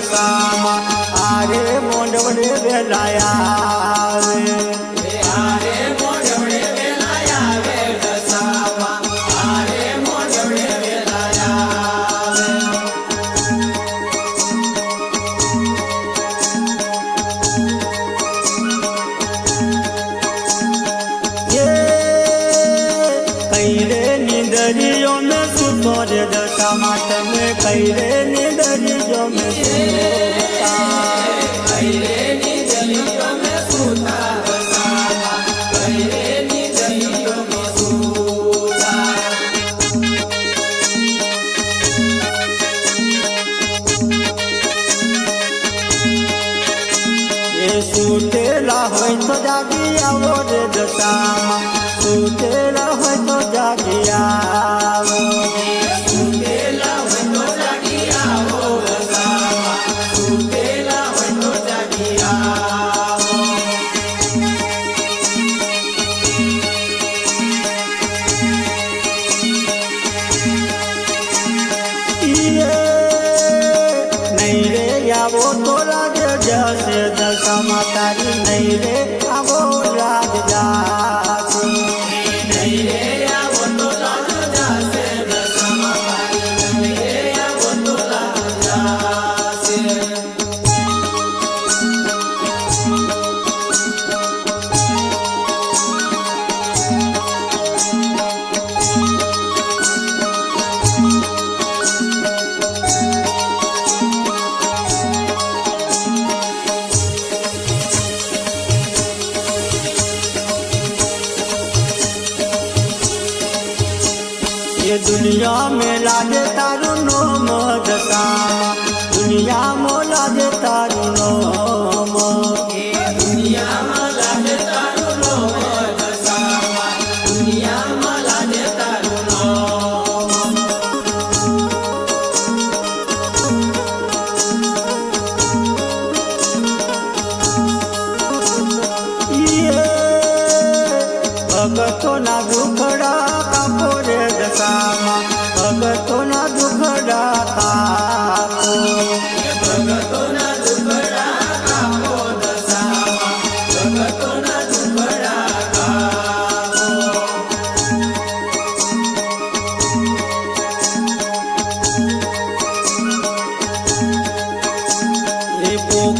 રસ્તામાં આરે મોઢવડે વેલાયા આવે મોઢવડે વેલાયા આવે રસ્તામાં આરે મોઢવડે નિંદરીઓ મેં સુતો રે દશામાં. કઈ રે નિંદરીઓ મેં હોય તો જાગી આવો રે દશામાં તારી નહીં રે દુનિયા મે લાગે તારું નોમ. દસા દુનિયા મો લાગે તારું નોમ. ભગતો ના દુખડા એ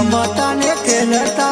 એ રમતા ને ખેલતા